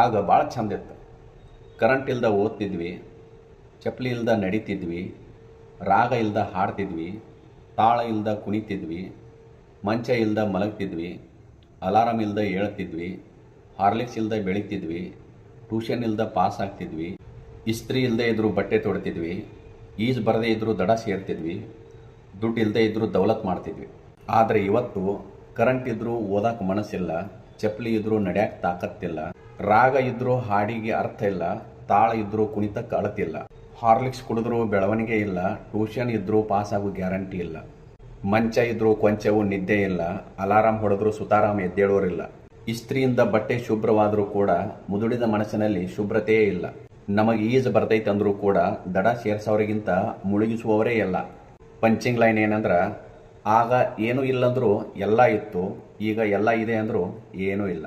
ಆಗ ಭಾಳ ಚಂದ ಇತ್ತು. ಕರೆಂಟ್ ಇಲ್ದ ಓದ್ತಿದ್ವಿ, ಚಪ್ಪಲಿ ಇಲ್ದ ನಡೀತಿದ್ವಿ, ರಾಗ ಇಲ್ದ ಹಾಡ್ತಿದ್ವಿ, ತಾಳ ಇಲ್ದ ಕುಣಿತಿದ್ವಿ, ಮಂಚ ಇಲ್ದ ಮಲಗ್ತಿದ್ವಿ ಅಲಾರಾಮ್ ಇಲ್ದ ಹೇಳ್ತಿದ್ವಿ ಹಾರ್ಲಿಕ್ಸ್ ಇಲ್ದ ಬೆಳಿತಿದ್ವಿ ಟ್ಯೂಷನ್ ಇಲ್ದ ಪಾಸ್ ಆಗ್ತಿದ್ವಿ, ಇಸ್ತ್ರಿ ಇಲ್ಲದೆ ಇದ್ದರೂ ಬಟ್ಟೆ ತೊಡ್ತಿದ್ವಿ, ಈಜ್ ಬರದೇ ಇದ್ದರೂ ದಡ ಸೇರ್ತಿದ್ವಿ, ದುಡ್ಡು ಇಲ್ಲದೆ ಇದ್ದರೂ ದೌಲತ್ ಮಾಡ್ತಿದ್ವಿ. ಆದರೆ ಇವತ್ತು ಕರೆಂಟ್ ಇದ್ದರೂ ಓದಕ್ಕೆ ಮನಸ್ಸಿಲ್ಲ, ಚಪ್ಪಲಿ ಇದ್ದರೂ ನಡ್ಯಾಕ್ ತಾಕತ್ತಿಲ್ಲ. ರಾಗ ಇದ್ರೂ ಹಾಡಿಗೆ ಅರ್ಥ ಇಲ್ಲ, ತಾಳ ಇದ್ರೂ ಕುಣಿತಕ್ಕೆ ಅಳತಿಲ್ಲ ಹಾರ್ಲಿಕ್ಸ್ ಕುಡಿದ್ರೂ ಬೆಳವಣಿಗೆ ಇಲ್ಲ, ಟ್ಯೂಷನ್ ಇದ್ರೂ ಪಾಸ್ ಆಗೋ ಗ್ಯಾರಂಟಿ ಇಲ್ಲ. ಮಂಚ ಇದ್ರೂ ಕೊಂಚವೂ ನಿದ್ದೆ ಇಲ್ಲ ಅಲಾರಾಮ್ ಹೊಡೆದ್ರೂ ಸುತಾರಾಮ್ ಎದ್ದೇಳೋರಿಲ್ಲ. ಇಸ್ತ್ರಿಯಿಂದ ಬಟ್ಟೆ ಶುಭ್ರವಾದರೂ ಕೂಡ ಮುದುಡಿದ ಮನಸ್ಸಿನಲ್ಲಿ ಶುಭ್ರತೆಯೇ ಇಲ್ಲ. ನಮಗೆ ಈಜ್ ಬರ್ತೈತೆ ಅಂದ್ರೂ ಕೂಡ ದಡ ಸೇರ್ಸೋರಿಗಿಂತ ಮುಳುಗಿಸುವವರೇ ಇಲ್ಲ. ಪಂಚಿಂಗ್ ಲೈನ್ ಏನಂದ್ರೆ, ಆಗ ಏನೂ ಇಲ್ಲಂದ್ರೂ ಎಲ್ಲ ಇತ್ತು, ಈಗ ಎಲ್ಲ ಇದೆ ಅಂದರೂ ಏನೂ ಇಲ್ಲ.